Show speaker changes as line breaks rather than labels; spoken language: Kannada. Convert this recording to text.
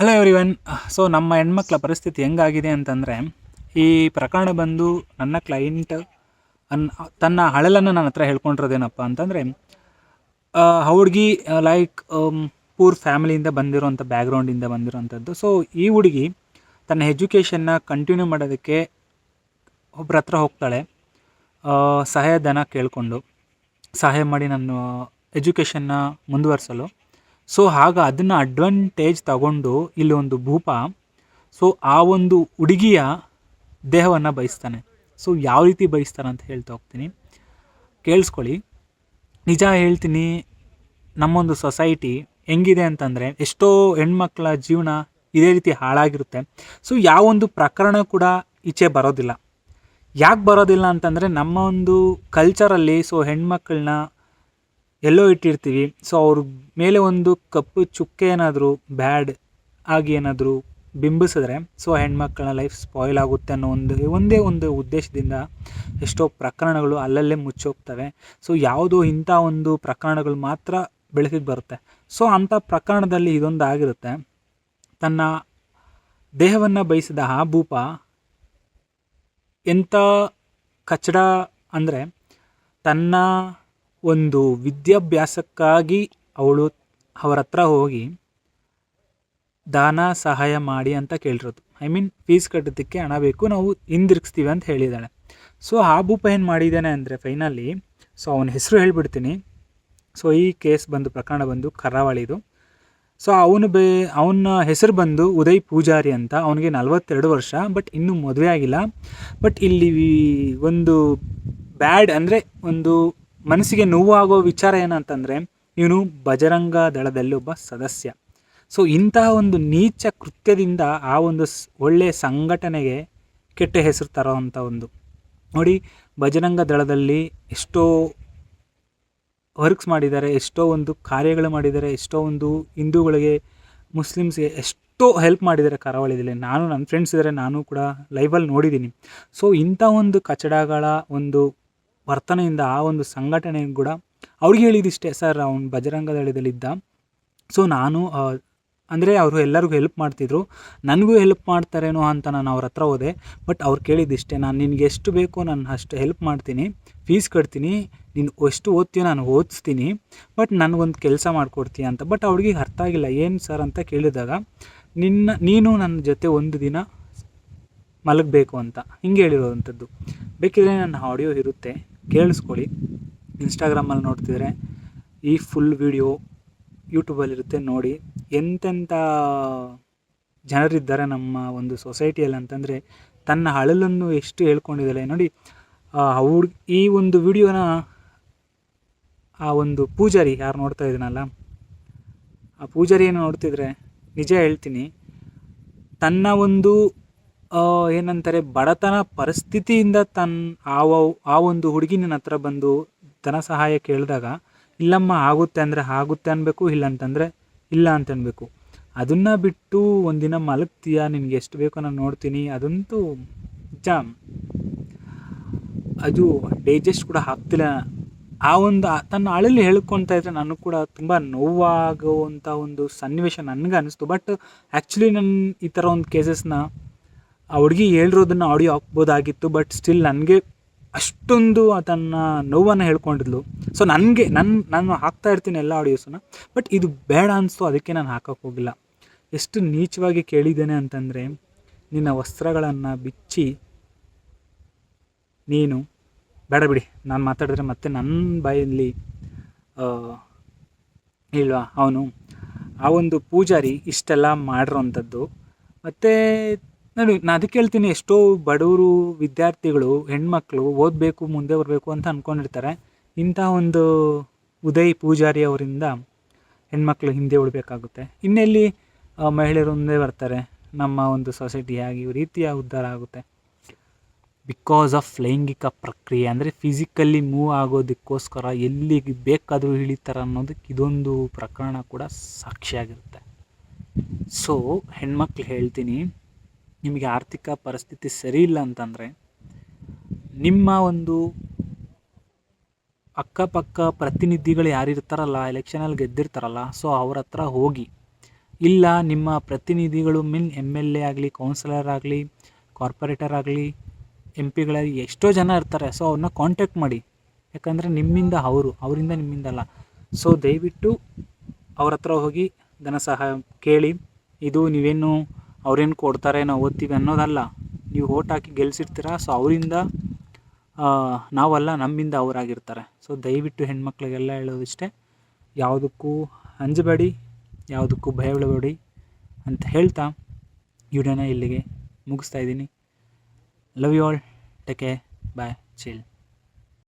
ಹಲೋ ಎವ್ರಿವನ್ ಸೊ ನಮ್ಮ ಹೆಣ್ಮಕ್ಳ ಪರಿಸ್ಥಿತಿ ಹೆಂಗಾಗಿದೆ ಅಂತಂದರೆ, ಈ ಪ್ರಕರಣ ಬಂದು ನನ್ನ ಕ್ಲೈಂಟ್ ಅನ್, ತನ್ನ ಹಳಲನ್ನು ನನ್ನ ಹತ್ರ ಹೇಳ್ಕೊಂಡಿರೋದೇನಪ್ಪ ಅಂತಂದರೆ, ಆ, ಹುಡುಗಿ ಲೈಕ್ ಪೂರ್ ಫ್ಯಾಮಿಲಿಯಿಂದ ಬಂದಿರೋಂಥ ಬ್ಯಾಕ್ಗ್ರೌಂಡಿಂದ ಬಂದಿರೋಂಥದ್ದು ಸೊ ಈ ಹುಡುಗಿ ತನ್ನ ಎಜುಕೇಷನ್ನ ಕಂಟಿನ್ಯೂ ಮಾಡೋದಕ್ಕೆ ಒಬ್ಬರ ಹತ್ರ ಹೋಗ್ತಾಳೆ. ಸಹಾಯಧನ ಕೇಳಿಕೊಂಡು, ಸಹಾಯ ಮಾಡಿ ನಾನು ಎಜುಕೇಷನ್ನ ಮುಂದುವರಿಸಲು. ಸೊ ಆಗ ಅದನ್ನು ಅಡ್ವಾಂಟೇಜ್ ತಗೊಂಡು ಇಲ್ಲಿ ಒಂದು ಭೂಪ ಸೊ ಆ ಒಂದು ಹುಡುಗಿಯ ದೇಹವನ್ನು ಬಯಸ್ತಾನೆ. ಸೊ ಯಾವ ರೀತಿ ಬಯಸ್ತಾನೆ ಅಂತ ಹೇಳ್ತಾ ಹೋಗ್ತೀನಿ. ಕೇಳಿಸ್ಕೊಳ್ಳಿ. ನಿಜ ಹೇಳ್ತೀನಿ, ನಮ್ಮೊಂದು ಸೊಸೈಟಿ ಹೆಂಗಿದೆ ಅಂತಂದರೆ ಎಷ್ಟೋ ಹೆಣ್ಮಕ್ಳ ಜೀವನ ಇದೇ ರೀತಿ ಹಾಳಾಗಿರುತ್ತೆ. ಸೊ ಯಾವೊಂದು ಪ್ರಕರಣ ಕೂಡ ಈಚೆ ಬರೋದಿಲ್ಲ. ಯಾಕೆ ಬರೋದಿಲ್ಲ ಅಂತಂದರೆ ನಮ್ಮ ಒಂದು ಕಲ್ಚರಲ್ಲಿ ಸೊ ಹೆಣ್ಮಕ್ಳನ್ನ ಎಲ್ಲೋ ಇಟ್ಟಿರ್ತೀವಿ. ಸೊ ಅವ್ರ ಮೇಲೆ ಒಂದು ಕಪ್ಪು ಚುಕ್ಕೆ ಏನಾದರೂ ಬ್ಯಾಡ್ ಆಗಿ ಏನಾದರೂ ಬಿಂಬಿಸಿದ್ರೆ ಸೊ ಹೆಣ್ಮಕ್ಳ ಲೈಫ್ ಸ್ಪಾಯ್ಲ್ ಆಗುತ್ತೆ ಅನ್ನೋ ಒಂದು, ಒಂದೇ ಒಂದು ಉದ್ದೇಶದಿಂದ ಎಷ್ಟೋ ಪ್ರಕರಣಗಳು ಅಲ್ಲಲ್ಲೇ ಮುಚ್ಚೋಗ್ತವೆ. ಸೊ ಯಾವುದೋ ಇಂಥ ಒಂದು ಪ್ರಕರಣಗಳು ಮಾತ್ರ ಬೆಳಕಿಗೆ ಬರುತ್ತೆ. ಸೊ ಅಂಥ ಪ್ರಕರಣದಲ್ಲಿ ಇದೊಂದು ಆಗಿರುತ್ತೆ. ತನ್ನ ದೇಹವನ್ನು ಬಯಸಿದ ಆ ಭೂಪ ಎಂಥ ಕಚಡ ಅಂದರೆ ತನ್ನ ಒಂದು ವಿದ್ಯಾಭ್ಯಾಸಕ್ಕಾಗಿ ಅವಳು ಅವರ ಹತ್ರ ಹೋಗಿ ದಾನ ಸಹಾಯ ಮಾಡಿ ಅಂತ ಕೇಳಿರೋದು. ಐ ಮೀನ್ ಫೀಸ್ ಕಟ್ಟೋದಕ್ಕೆ ಹಣ ಬೇಕು, ನಾವು ಹಿಂದಿರುಗಿಸ್ತೀವಿ ಅಂತ ಹೇಳಿದ್ದಾಳೆ. ಸೊ ಆ ಏನು ಮಾಡಿದ್ದಾನೆ ಅಂದರೆ ಫೈನಲಿ ಸೊ ಅವನ ಹೆಸರು ಹೇಳ್ಬಿಡ್ತೀನಿ. ಸೊ ಈ ಕೇಸ್ ಬಂದು, ಪ್ರಕರಣ ಬಂದು ಕರಾವಳಿದು. ಸೊ ಅವನು ಬೇ, ಅವನ ಹೆಸರು ಬಂದು ಉದಯ್ ಪೂಜಾರಿ ಅಂತ, ಅವನಿಗೆ ನಲವತ್ತೆರಡು ವರ್ಷ ಬಟ್ ಇನ್ನೂ ಮದುವೆ ಆಗಿಲ್ಲ. ಬಟ್ ಇಲ್ಲಿ ಒಂದು ಬ್ಯಾಡ್ ಅಂದರೆ ಒಂದು ಮನಸ್ಸಿಗೆ ನೋವಾಗೋ ವಿಚಾರ ಏನಂತಂದರೆ, ಇವನು ಬಜರಂಗ ದಳದಲ್ಲಿ ಒಬ್ಬ ಸದಸ್ಯ. ಸೊ ಇಂತಹ ಒಂದು ನೀಚ ಕೃತ್ಯದಿಂದ ಆ ಒಂದು ಒಳ್ಳೆಯ ಸಂಘಟನೆಗೆ ಕೆಟ್ಟ ಹೆಸರು ತರೋವಂಥ ಒಂದು. ನೋಡಿ, ಬಜರಂಗ ದಳದಲ್ಲಿ ಎಷ್ಟೋ ವರ್ಕ್ಸ್ ಮಾಡಿದ್ದಾರೆ, ಎಷ್ಟೋ ಒಂದು ಕಾರ್ಯಗಳು ಮಾಡಿದ್ದಾರೆ, ಎಷ್ಟೋ ಒಂದು ಹಿಂದೂಗಳಿಗೆ, ಮುಸ್ಲಿಮ್ಸ್ಗೆ ಎಷ್ಟೋ ಹೆಲ್ಪ್ ಮಾಡಿದ್ದಾರೆ ಕರಾವಳಿದಲ್ಲಿ ನಾನು, ನನ್ನ ಫ್ರೆಂಡ್ಸ್ ಇದ್ದಾರೆ ನಾನು ಕೂಡ ಲೈವಲ್ಲಿ ನೋಡಿದ್ದೀನಿ. ಸೊ ಇಂಥ ಒಂದು ಕಚಡಗಳ ಒಂದು ವರ್ತನೆಯಿಂದ ಆ ಒಂದು ಸಂಘಟನೆ ಕೂಡ ಅವ್ರಿಗೆ ಹೇಳಿದಿಷ್ಟೇ, ಸರ್, ಅವ್ನು ಬಜರಂಗ ದಳದಲ್ಲಿದ್ದ. ಸೊ, ನಾನು ಅಂದರೆ ಅವರು ಎಲ್ಲರಿಗೂ ಹೆಲ್ಪ್ ಮಾಡ್ತಿದ್ರು. ನನಗೂ ಹೆಲ್ಪ್ ಮಾಡ್ತಾರೇನೋ ಅಂತ ನಾನು ಅವ್ರ ಹತ್ರ ಹೋದೆ. ಬಟ್ ಅವ್ರು ಕೇಳಿದ್ದಿಷ್ಟೇ ನಾನು ನಿನಗೆ ಎಷ್ಟು ಬೇಕೋ ನಾನು ಅಷ್ಟು ಹೆಲ್ಪ್ ಮಾಡ್ತೀನಿ. ಫೀಸ್ ಕಟ್ತೀನಿ. ನೀನು ಎಷ್ಟು ಓದ್ತೀಯೋ ನಾನು ಓದಿಸ್ತೀನಿ. ಬಟ್ ನನಗೊಂದು ಕೆಲಸ ಮಾಡಿಕೊಡ್ತೀಯ ಅಂತ. ಬಟ್ ಅವ್ರಿಗೆ ಅರ್ಥ ಆಗಿಲ್ಲ, ಏನು ಸರ್? ಅಂತ ಕೇಳಿದಾಗ, ನಿನ್ನ, ನೀನು ನನ್ನ ಜೊತೆ ಒಂದು ದಿನ ಮಲಗಬೇಕು ಅಂತ. ಹಿಂಗೆ ಹೇಳಿರೋವಂಥದ್ದು. ಬೇಕಿದ್ರೆ ನನ್ನ ಆಡಿಯೋ ಇರುತ್ತೆ. ಕೇಳಿಸ್ಕೊಳ್ಳಿ. ಇನ್ಸ್ಟಾಗ್ರಾಮಲ್ಲಿ ನೋಡ್ತಿದ್ರೆ ಈ ಫುಲ್ ವಿಡಿಯೋ ಯೂಟ್ಯೂಬಲ್ಲಿರುತ್ತೆ ನೋಡಿ. ಎಂತೆಂಥ ಜನರಿದ್ದಾರೆ ನಮ್ಮ ಒಂದು ಸೊಸೈಟಿಯಲ್ಲಿ ಅಂತಂದರೆ ತನ್ನ ಅಳಲನ್ನು ಎಷ್ಟು ಹೇಳ್ಕೊಂಡಿದ್ದಾಳೆ ನೋಡಿ ಹುಡ್ ಈ ಒಂದು ವಿಡಿಯೋನ ಆ ಒಂದು ಪೂಜಾರಿ ಯಾರು ನೋಡ್ತಾ ಇದ್ದೀನಲ್ಲ, ಆ ಪೂಜಾರಿಯನ್ನು ನೋಡ್ತಿದ್ರೆ ನಿಜ ಹೇಳ್ತೀನಿ, ತನ್ನ ಒಂದು ಏನಂತಾರೆ, ಬಡತನ ಪರಿಸ್ಥಿತಿಯಿಂದ ತನ್ನ ಆ ವ- ಆ ಒಂದು ಹುಡುಗಿ ನನ್ನ ಹತ್ರ ಬಂದು ಧನ ಸಹಾಯ ಕೇಳಿದಾಗ, ಇಲ್ಲಮ್ಮ, ಆಗುತ್ತೆ ಅಂದರೆ ಆಗುತ್ತೆ ಅನ್ಬೇಕು ಇಲ್ಲ ಅಂತಂದರೆ ಇಲ್ಲ ಅಂತ ಅನ್ಬೇಕು ಅದನ್ನು ಬಿಟ್ಟು ಒಂದಿನ ಮಲಗ್ತೀಯ, ನಿನಗೆ ಎಷ್ಟು ಬೇಕೋ ನಾನು ನೋಡ್ತೀನಿ, ಅದಂತೂ ನಿಜ ಅದು ಡೈಜೆಸ್ಟ್ ಕೂಡ ಆಗ್ತಿಲ್ಲ. ಆ ಒಂದು ತನ್ನ ಅಳಲ್ಲಿ ಹೇಳ್ಕೊತಾ ಇದ್ರೆ ನನಗೆ ಕೂಡ ತುಂಬ ನೋವಾಗುವಂಥ ಒಂದು ಸನ್ನಿವೇಶ ನನಗೆ ಅನಿಸ್ತು ಬಟ್ ಆ್ಯಕ್ಚುಲಿ ನನ್ನ ಈ ಥರ ಒಂದು ಕೇಸಸ್ನ ಆ ಹುಡುಗಿ ಹೇಳಿರೋದನ್ನು ಆಡಿಯೋ ಹಾಕ್ಬೋದಾಗಿತ್ತು ಬಟ್ ಸ್ಟಿಲ್ ನನಗೆ ಅಷ್ಟೊಂದು ತನ್ನ ನೋವನ್ನು ಹೇಳ್ಕೊಂಡಿದ್ಲು. ಸೊ ನನಗೆ ನನ್ನ ನಾನು ಹಾಕ್ತಾ ಇರ್ತೀನಿ ಎಲ್ಲ ಆಡಿಯೋಸನ್ನ ಬಟ್ ಇದು ಬೇಡ ಅನಿಸ್ತು, ಅದಕ್ಕೆ ನಾನು ಹಾಕೋಕ್ಕೆ ಹೋಗಿಲ್ಲ. ಎಷ್ಟು ನೀಚವಾಗಿ ಕೇಳಿದ್ದೇನೆ ಅಂತಂದರೆ, ನಿನ್ನ ವಸ್ತ್ರಗಳನ್ನು ಬಿಚ್ಚಿ ನೀನು, ಬೇಡ ಬಿಡಿ, ನಾನು ಮಾತಾಡಿದ್ರೆ ಮತ್ತೆ ನನ್ನ ಬಾಯಲ್ಲಿ ಇಲ್ವಾ, ಅವನು, ಆ ಒಂದು ಪೂಜಾರಿ ಇಷ್ಟೆಲ್ಲ ಮಾಡಿರೋಂಥದ್ದು. ಮತ್ತು ನಾನು ನಾನು ಅದಕ್ಕೆ ಹೇಳ್ತೀನಿ ಎಷ್ಟೋ ಬಡವರು ವಿದ್ಯಾರ್ಥಿಗಳು, ಹೆಣ್ಮಕ್ಳು ಓದಬೇಕು, ಮುಂದೆ ಬರಬೇಕು ಅಂತ ಅಂದ್ಕೊಂಡಿರ್ತಾರೆ ಇಂಥ ಒಂದು ಉದಯ್ ಪೂಜಾರಿ ಅವರಿಂದ ಹೆಣ್ಮಕ್ಳು ಹಿಂದೆ ಉಳಬೇಕಾಗುತ್ತೆ. ಇನ್ನೆಲ್ಲಿ ಮಹಿಳೆಯರು ಮುಂದೆ ಬರ್ತಾರೆ, ನಮ್ಮ ಒಂದು ಸೊಸೈಟಿ ಆಗಿ ಈ ರೀತಿಯ ಉದ್ಧಾರ ಆಗುತ್ತೆ. ಬಿಕಾಸ್ ಆಫ್ ಲೈಂಗಿಕ ಪ್ರಕ್ರಿಯೆ, ಅಂದರೆ ಫಿಸಿಕಲ್ಲಿ ಮೂವ್ ಆಗೋದಕ್ಕೋಸ್ಕರ ಎಲ್ಲಿಗೆ ಬೇಕಾದರೂ ಇಳಿತಾರೆ ಅನ್ನೋದಕ್ಕೆ ಇದೊಂದು ಪ್ರಕರಣ ಕೂಡ ಸಾಕ್ಷಿಯಾಗಿರುತ್ತೆ. ಸೊ ಹೆಣ್ಮಕ್ಳು ಹೇಳ್ತೀನಿ ನಿಮಗೆ ಆರ್ಥಿಕ ಪರಿಸ್ಥಿತಿ ಸರಿ ಇಲ್ಲ ಅಂತಂದರೆ ನಿಮ್ಮ ಒಂದು ಅಕ್ಕಪಕ್ಕ ಪ್ರತಿನಿಧಿಗಳು ಯಾರಿರ್ತಾರಲ್ಲ ಎಲೆಕ್ಷನಲ್ಲಿ ಗೆದ್ದಿರ್ತಾರಲ್ಲ ಸೊ ಅವ್ರ ಹತ್ರ ಹೋಗಿ. ಇಲ್ಲ, ನಿಮ್ಮ ಪ್ರತಿನಿಧಿಗಳು ಮೀನ್ ಎಂ ಎಲ್ ಎ ಆಗಲಿ ಕೌನ್ಸಿಲರ್ ಆಗಲಿ ಕಾರ್ಪೊರೇಟರ್ ಆಗಲಿ ಎಂ ಪಿಗಳಲ್ಲಿ ಎಷ್ಟೋ ಜನ ಇರ್ತಾರೆ ಸೊ ಅವ್ರನ್ನ ಕಾಂಟ್ಯಾಕ್ಟ್ ಮಾಡಿ. ಯಾಕಂದರೆ ನಿಮ್ಮಿಂದ ಅವರು, ಅವರಿಂದ ನಿಮ್ಮಿಂದ ಅಲ್ಲ. ಸೊ ದಯವಿಟ್ಟು ಅವ್ರ ಹತ್ರ ಹೋಗಿ ಧನ ಸಹಾಯ ಕೇಳಿ. ಇದು ನೀವೇನು ಅವ್ರೇನು ಕೊಡ್ತಾರೆ ನಾವು ಓದ್ತೀವಿ ಅನ್ನೋದಲ್ಲ. ನೀವು ಓಟ್ ಹಾಕಿ ಗೆಲ್ಸಿರ್ತೀರ? ಸೊ ಅವರಿಂದ ನಾವಲ್ಲ, ನಮ್ಮಿಂದ ಅವರಾಗಿರ್ತಾರೆ. ಸೊ ದಯವಿಟ್ಟು ಹೆಣ್ಮಕ್ಳಿಗೆಲ್ಲ ಹೇಳೋದಿಷ್ಟೇ. ಯಾವುದಕ್ಕೂ ಅಂಜಬೇಡಿ, ಯಾವುದಕ್ಕೂ ಭಯ ಅಂತ ಹೇಳ್ತಾ ವಿಡಿಯೋನ ಇಲ್ಲಿಗೆ ಮುಗಿಸ್ತಾ ಇದ್ದೀನಿ. Love you all take care bye chill